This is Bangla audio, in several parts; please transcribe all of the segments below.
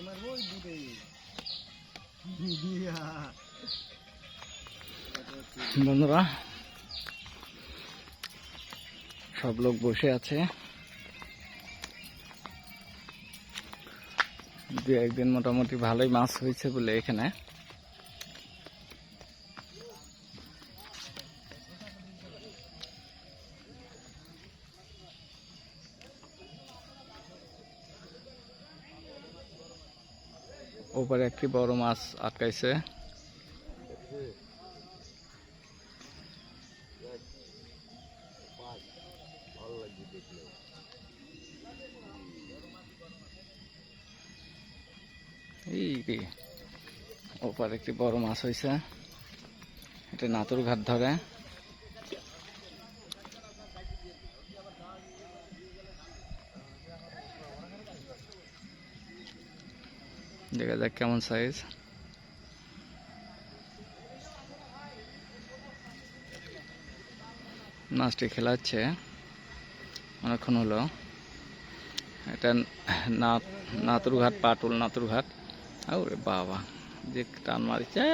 বন্ধুরা সব লোক বসে আছে। দু একদিন মোটামুটি ভালোই মাছ হয়েছে বলে এখানে। ওপারে একটি বড় মাছ আটকাইছে। এই ওপারে একটি বড় মাছ হয়েছে এটা নাতুর ঘাট ধরে। দেখা যাক কেমন সাইজ মাছটি খেলাচ্ছে, অনেকক্ষণ হলো। এটা নাতুরঘাট, পাটুল নাতুরঘাট। ওরে বাবা, যে টান মারছে মারিছে।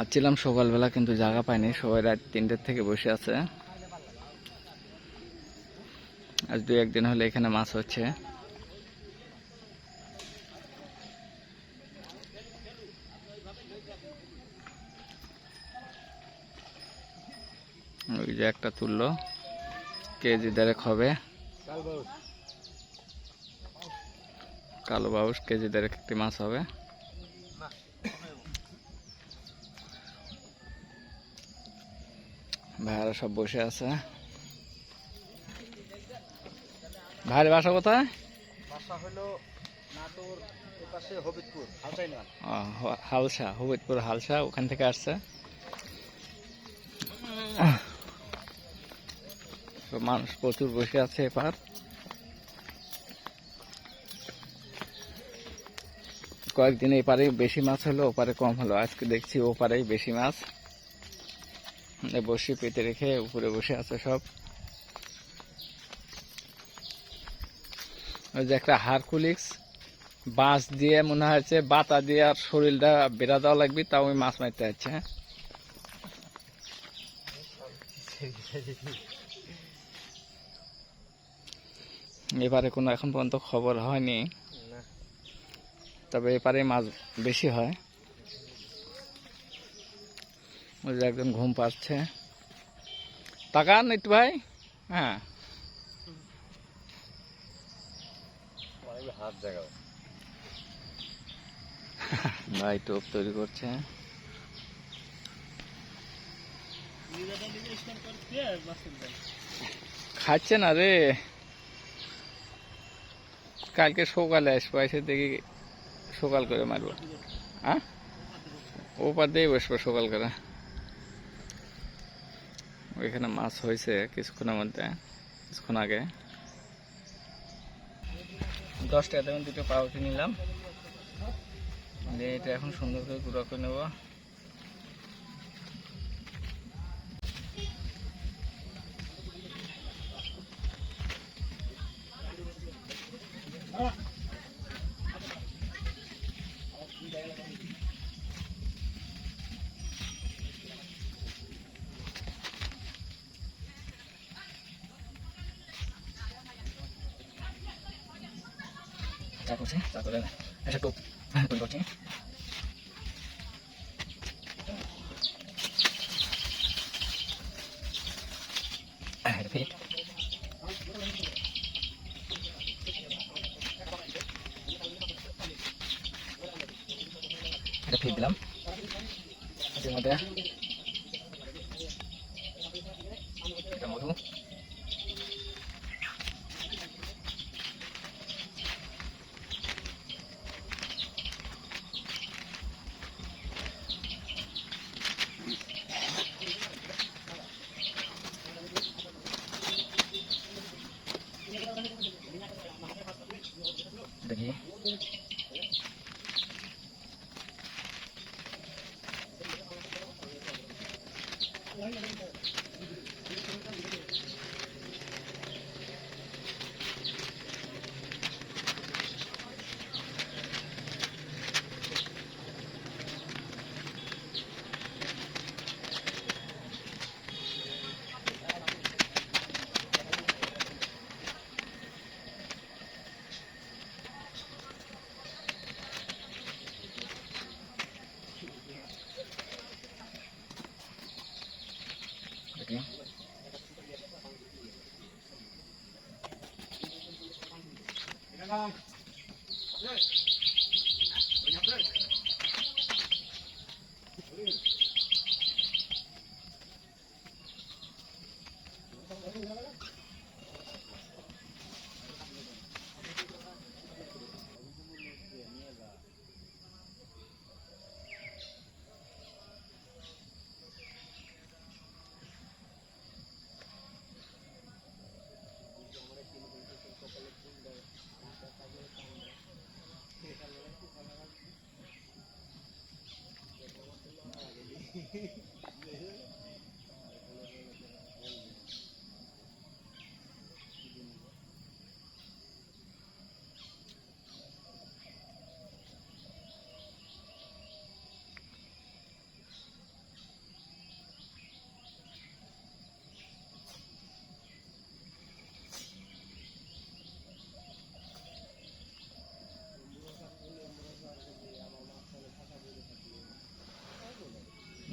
আসছিলাম সকালবেলা, কিন্তু জায়গা পাইনি। সবাই রাত তিনটের থেকে বসে আছে। আজ দু একদিন হলে এখানে মাছ হচ্ছে। ওই যে একটা তুললো, কেজি দেড়েক হবে। কালো বাউস কেজি দেড়েক একটি মাছ হবে। ভাইয়ারা সব বসে আছে। ভাইয়ের বাসা কোথায়? বাসা হলো নাটোর এপাশে হবিবপুর হালচাই না হালসা হবিদপুর হালসা ওখান থেকে আসছে। তো মানুষ প্রচুর বসে আছে এপার। কয়েকদিন এপারে বেশি মাছ হলো ওপারে কম হলো। আজকে দেখছি ওপারেই বেশি মাছ। বসে পেতে রেখে উপরে বসে আছে সব। ওই যে একটা হারকুলিক্স বাঁশ দিয়ে মনে হয়েছে বাতা দিয়ে আর শরীরটা বেড়া দেওয়া লাগবে তাও ওই মাছ মারতে যাচ্ছে হ্যাঁ। এবারে কোনো এখন পর্যন্ত খবর হয়নি তবে এপারে মাছ বেশি হয়। ওই যে একজন ঘুম পাচ্ছে। তাকান একটু ভাই হ্যাঁ। ভাই টোপ তৈরি করছে। খাচ্ছে না রে। কালকে সকালে আসব, এসে দেখি সকাল করে মারবো। হ্যাঁ ওপার দিয়ে বসবো সকাল করে। ওইখানে মাছ হয়েছে কিছুক্ষণের মধ্যে, কিছুক্ষণ আগে। দশ টাকা দুটো পাউরুটি নিলাম। এটা এখন সুন্দর করে গুঁড়ো করে নেব। চা করছি করে একটা টোপ তৈরি করছি। ফিট ফিট দিলাম। মধ্যে এটা মধু দেখি কি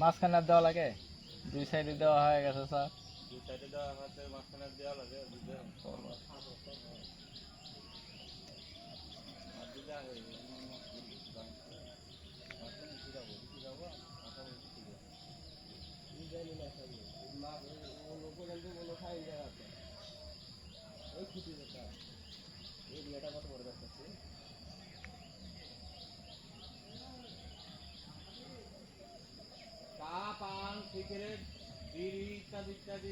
মাঝখানে দেওয়া লাগে। দুই সাইডে দেওয়া হয়ে গেছে স্যার দুই সাইডে দেওয়া আছে মাঝখানে দেওয়া লাগে বিড়ি ইত্যাদি ইত্যাদি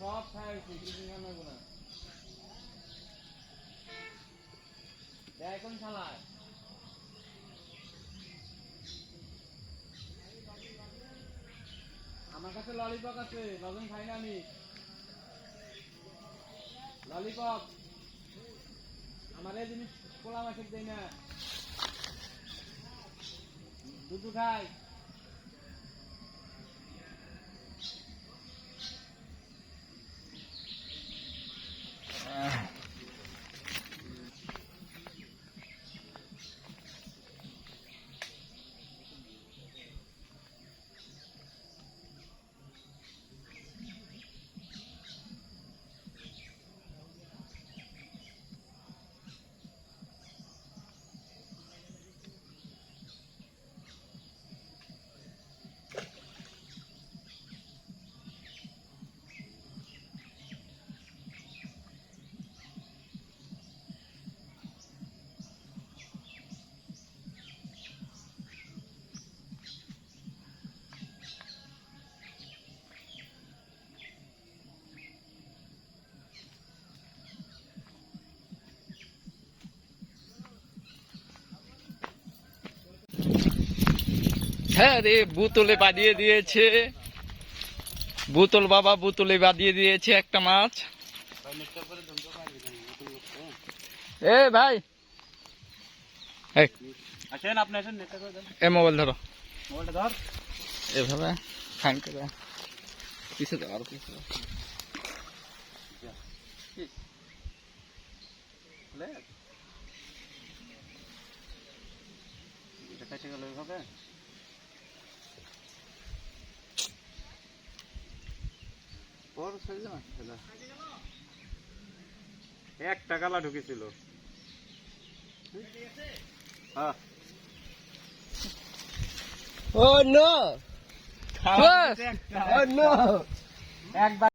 সব হয়েছে কিছু খানো না। শালায় আমার কাছে ললিপপ আছে লজন খাই না আমি। ললিপপ আমার এই জিনিস কোলা মাসে দেয় না। দুধু খাই। হ্যাঁ রে বুতলে বাঁধিয়ে দিয়েছে। বুতল বাবা বুতলে বাঁধিয়ে দিয়েছে একটা মাছ। এ ভাই। আসেন আপনি আসেন এ মোবাইল ধরো। মোবাইলটা ধর। এভাবে হ্যাং করে। পিছে দাও আরও পিছে এটা কেটে গেল এইভাবে বড় সাইজ না এটা একটা গালা ঢুকেছিল। হ্যাঁ। Oh no! Oh no!